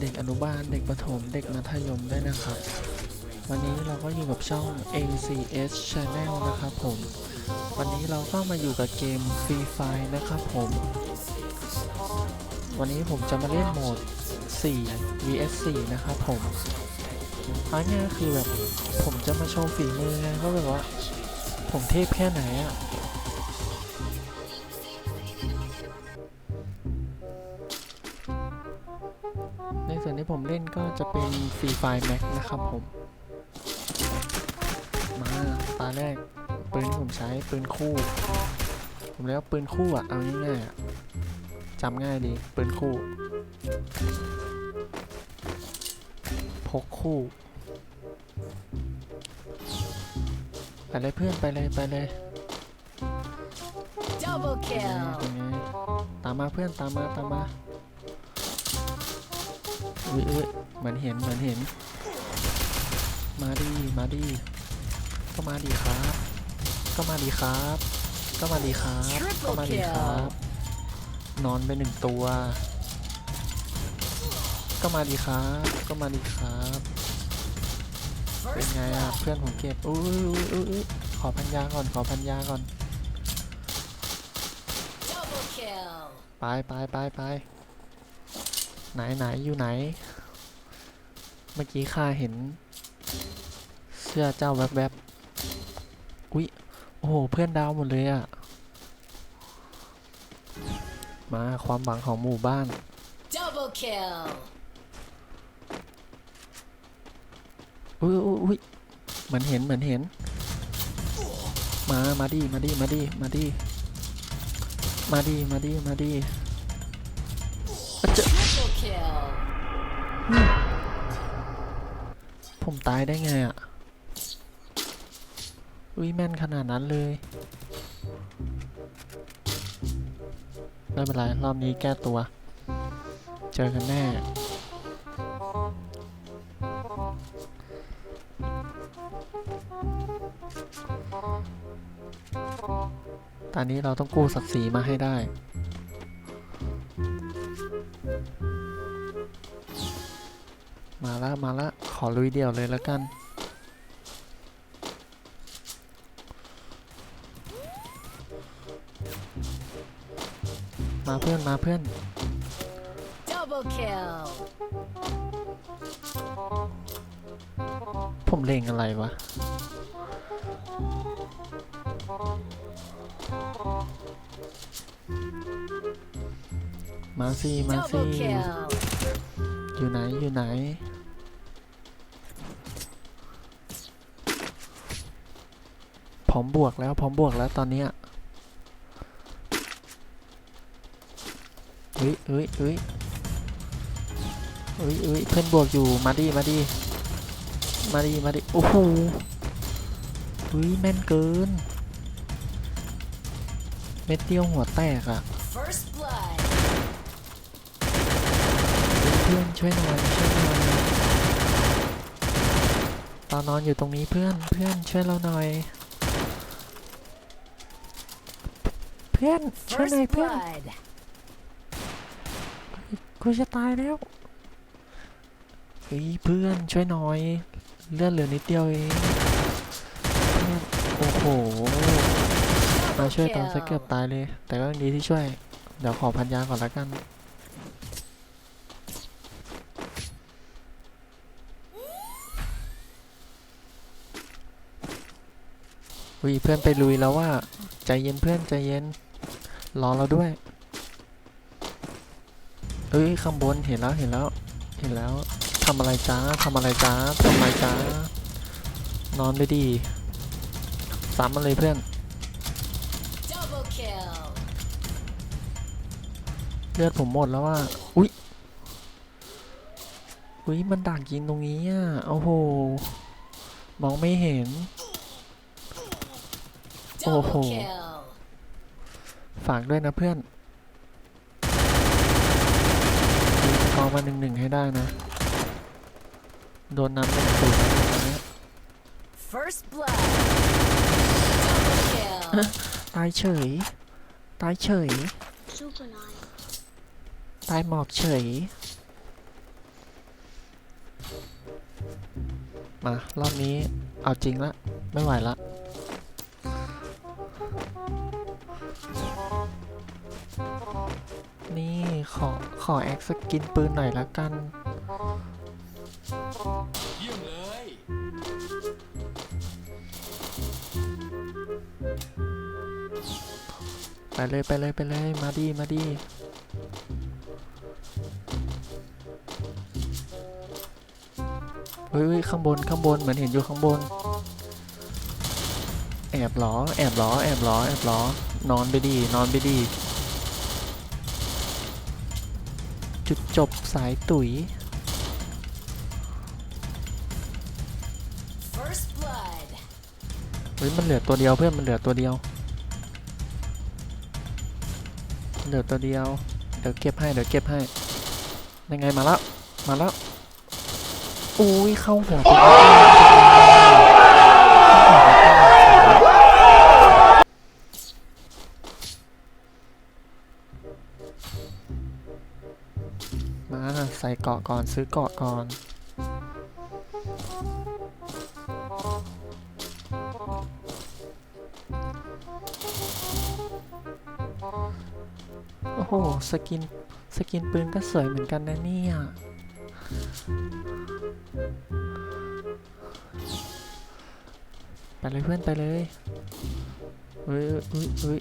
เด็กอนุบาล เด็กประถม เด็กมัธยมด้วยนะครับ วันนี้เราก็อยู่กับช่อง ACS Channel นะครับผม วันนี้เราก็มาอยู่กับเกม Free Fire นะครับผม วันนี้ผมจะมาเล่นโหมด 4 vs 4 นะครับผมอันนี้ยคือแบบผมจะมาโชว์ฝีมือไงว่าแบบว่า ผมเทพแค่ไหนอะ ส่วนที่ผมเล่นก็จะเป็น Free Fire Max นะครับผม มาตาแรกปืนที่ผมใช้ปืนคู่ ผมเรียกว่าปืนคู่อะเอาง่ายๆอะจำง่ายดีปืนคู่ พกคู่ไปเลยเพื่อนไปเลยไปเลย Double เป็นไง kill. เป็นไงตามมาเพื่อนตามมาตามมา อุ้ยอุ้ยเหมือนเห็นเหมือนเห็น มาดีมาดีก็มาดีครับ ก็มาดีครับ ก็มาดีครับ ก็มาดีครับ นอนไปหนึ่งตัว ก็มาดีครับ ก็มาดีครับ เป็น First ไงอะ blood. เพื่อนผมเก็บอุ้ยอุ้ยอุ้ยอุ้ยขอพันยาก่อนขอพันยาก่อน Double kill. ไปไปไปไป ไหนไหนอยู่ไหน เมื่อกี้ข้าเห็น เสื้อเจ้าแวบๆบอุ๊ย โอ้โห เพื่อนดาวหมดเลยอะมาความหวังของหมู่บ้าน Double kill. อุ้ยอุ้ยอุ้ยเหมือนเห็นเหมือนเห็น มา มาดิมาดิมาดิมาดิมาดิมาดิมาดิ ผมตายได้ไงอะ อุ้ยแม่นขนาดนั้นเลย ไม่เป็นไร รอบนี้แก้ตัว เจอกันแน่ ตอนนี้เราต้องกู้ศักดิ์ศรีมาให้ได้ ละมาละขอลุยเดี่ยวเลยแล้วกัน มาเพื่อนมาเพื่อน Double kill. ผมเลงอะไรวะมาสิมาสิ Double kill. อยู่ไหน อยู่ไหน ร้อมบวกแล้วพร้อมบวกแล้วตอนเนี้ยเฮ้ยเฮ้ยเฮ้ยเฮ้ยเฮ้ยเพื่อนบวกอยู่มาดิมาดิมาดิมาดิโอ้โหเฮ้ยแม่นเกิน เม็ดเดียวหัวแตกอะ่ะ First blood. เพื่อนช่วยหน่อยช่วยหน่อยตอนนอนอยู่ตรงนี้เพื่อนเพื่อนช่วยเราหน่อย เพื่อนช่วยหน่อย First เพื่อน blood. กูจะตายแล้วเฮ้ยเพื่อนช่วยหน่อยเลือดเหลือนิดเดียวเองเพื่อนโอ้โหมาช่วยตอนซะเกือบตายเลย แต่ก็ยังดีที่ช่วย เดี๋ยวขอพันยาก่อนละกันวิเพื่อนไปลุยแล้วว่า ใจเย็นเพื่อนใจเย็น รอเราด้วย เอ้ยข้างบนเห็นแล้วเห็นแล้วเห็นแล้วทำอะไรจ้าทำอะไรจ้าทำอะไรจ้านอนไปดีซ้ำมาเลยเพื่อนเลือดผมหมดแล้วว่าอุ๊ยอุ๊ยมันดักยิงตรงนี้อะโอ้โหมองไม่เห็น Double Oh. kill. ฝากด้วยนะเพื่อนกองมาหนึ่งหนึ่งให้ได้นะ โดนน้ำเป็นสูตรนี้ตายเฉย ตายเฉย ตายหมอบเฉย มา รอบนี้เอาจริงละ ไม่ไหวละ นี่ขอขอแอคสกินปืนหน่อยละกัน เยี่ยมเลย ไปเลยไปเลยไปเลยมาดีมาดีเฮ้ยเฮ้ยข้างบนข้างบนเหมือนเห็นอยู่ข้างบน แอบเหรอแอบเหรอแอบเหรอแอบเหรอนอนไปดีนอนไปดี จุดจบสายตุ๋ย First blood. เฮ้ย มันเหลือตัวเดียวเพื่อน มันเหลือตัวเดียวมันเหลือตัวเดียว เดี๋ยวเก็บให้ เดี๋ยวเก็บให้ ยังไงมาแล้ว มาแล้ว อุ้ย เข้าหัว มาใส่เกาะก่อนซื้อเกาะก่อนโอ้โหสกินสกินปืนก็สวยเหมือนกันนะเนี่ยไปเลยเพื่อนไปเลยเฮ้ยเฮ้ยเฮ้ย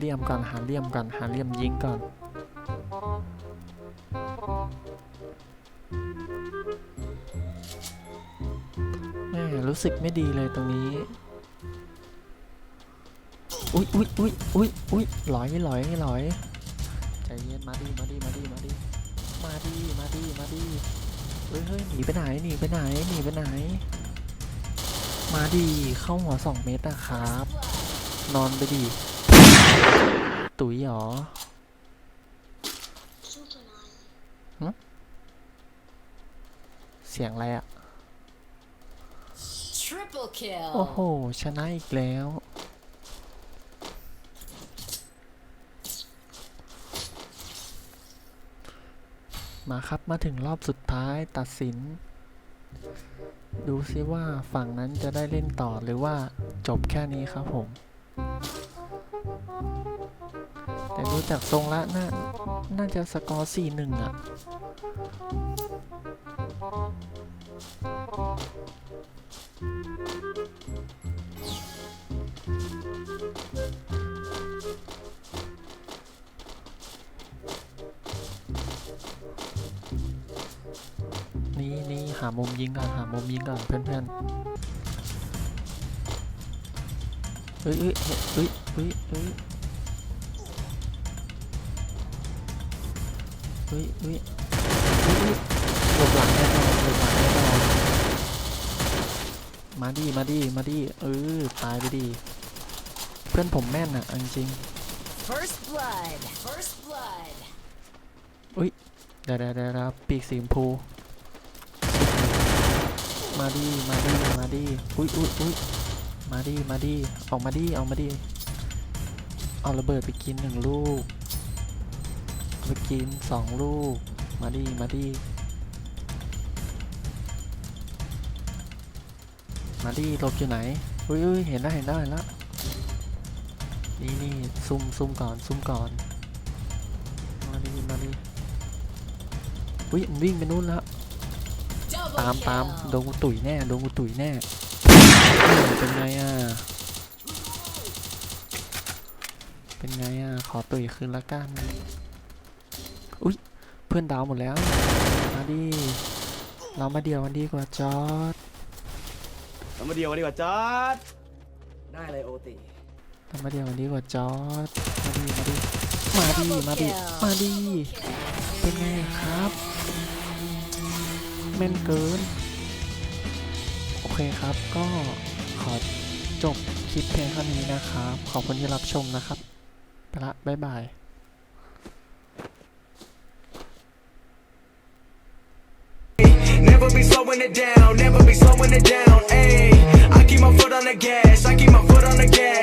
เหลี่ยมก่อนหาเหลี่ยมก่อนหาเหลี่ยมยิงก่อน แม่รู้สึกไม่ดีเลยตรงนี้ อุ๊ยอุ๊ยอุ๊ยอุ๊ยอุ๊ยหลอยหลอยหลอยใจเย็นมาดีมาดีมาดีมาดีมาดีมาดีมาดีเฮ้ยเฮ้ยหนีไปไหนหนีไปไหนหนีไปไหน มาดีเข้าหัวสองเมตรอะครับ นอนไปดี ตุ๋ยหรอหึเสียงอะไรอะ Triple โอ้โห kill. ชนะอีกแล้ว มาครับมาถึงรอบสุดท้ายตัดสิน ดูซิว่าฝั่งนั้นจะได้เล่นต่อหรือว่าจบแค่นี้ครับผม แต่ดูจากทรงละน่าน่าจะสกอร์4-1อะนี่นี่หามุมยิงก่อนหามุมยิงก่อนเพื่อนๆเฮ้ยเฮ้ยเฮ้ยเฮ้ยเฮ้ย เฮ้ยเฮ้ยเฮ้ยหลบหลังแน่นอนหลบหลังแน่นอนมาดิมาดิมาดิเออตายไปดิเพื่อนผมแม่นอะจริง First blood. First blood. ๆเดี๋ยเดี๋ยวเดี๋ยวเดี๋ยวปีกสีชมพูมาดิมาดิมาดิอุ้ยอุ้ยอุ้ยมาดิมาดิออกมาดิออกมาดิเอาระเบิดไปกินหนึ่งลูก ไปกินสองลูก มาดิมาดิมาดิหลบอยู่ไหนอุ้ยเห็นแล้วเห็นแล้วเห็นแล้วนี่นี่ซุ่มซุ่มก่อนซุ่มก่อน มาดิมาดิอุ้ยมันวิ่งไปนู่นแล้วตามตามโดนกูตุ๋ยแน่โดนกูตุ๋ยแน่เออเป็นไงอะเป็นไงอะ ขอตุ๋ยคืนละกัน อุ๊ยเพื่อนดาวหมดแล้ว มาดิ เรามาเดียวกันดีกว่าจอร์ดเรามาเดียวกันดีกว่าจอดได้เลยโอติเรามาเดียวกันดีกว่าจอร์ดมาดิ มาดิ มาดิ มาดิ เป็นไงครับแม่นเกิน โอเคครับ ก็ขอจบคลิปเพียงเท่านี้นะครับ ขอบคุณที่รับชมนะครับ ไปละ บ๊ายบาย be slowing it down, never be slowing it down. Ayy, I keep my foot on the gas, I keep my foot on the gas.